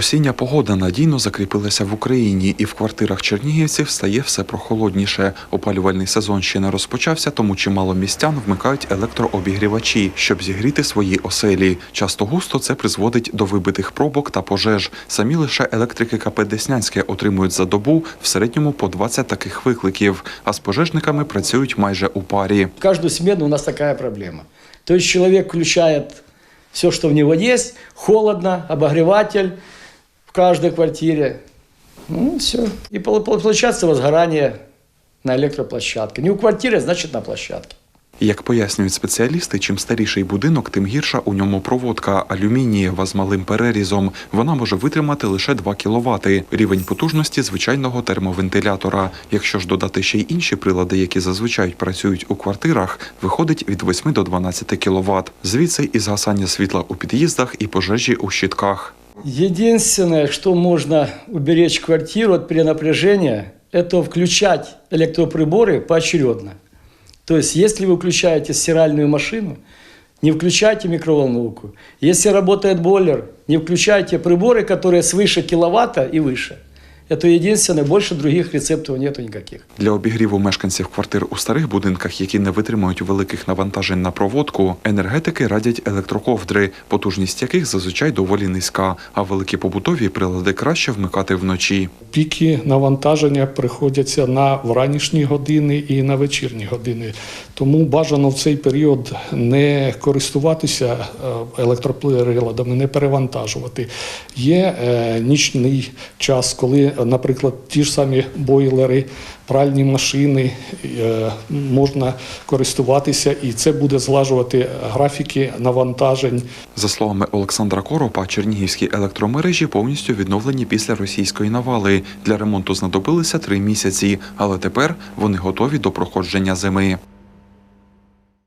Осіння погода надійно закріпилася в Україні, і в квартирах чернігівців стає все прохолодніше. Опалювальний сезон ще не розпочався, тому чимало містян вмикають електрообігрівачі, щоб зігріти свої оселі. Часто густо це призводить до вибитих пробок та пожеж. Самі лише електрики КП Деснянське отримують за добу в середньому по 20 таких викликів, а з пожежниками працюють майже у парі. Каждую смену у нас такая проблема. То есть человек включает все, что в него есть, холодно, обогреватель в каждой квартире. Ну, все. И пол- пол- получается возгорание на электроплощадке. Не у квартиры, значит на площадке. Як пояснюють спеціалісти, чим старіший будинок, тим гірша у ньому проводка алюмінієва з малим перерізом. Вона може витримати лише 2 кВт, рівень потужності звичайного термовентилятора. Якщо ж додати ще й інші прилади, які зазвичай працюють у квартирах, виходить від 8 до 12 кВт. Звідси і згасання світла у під'їздах, і пожежі у щитках. Единственное, что можно уберечь квартиру от перенапряжения, это включать электроприборы поочередно. То есть, если вы включаете стиральную машину, не включайте микроволновку. Если работает бойлер, не включайте приборы, которые свыше киловатта и выше. Это единственное, больше других рецептов нету никаких. Для обігріву мешканців квартир у старих будинках, які не витримують великих навантажень на проводку, енергетики радять електроковдри, потужність яких зазвичай доволі низька, а великі побутові прилади краще вмикати вночі. Піки навантаження приходяться на вранішні години і на вечірні години. Тому бажано в цей період не користуватися е, електроприладами, не перевантажувати. Є е, нічний час, коли, наприклад, ті ж самі бойлери, пральні машини е, можна користуватися, і це буде злажувати графіки навантажень За словами Олександра Коропа, чернігівські електромережі повністю відновлені після російської навали. Для ремонту знадобилися три місяці, але тепер вони готові до проходження зими.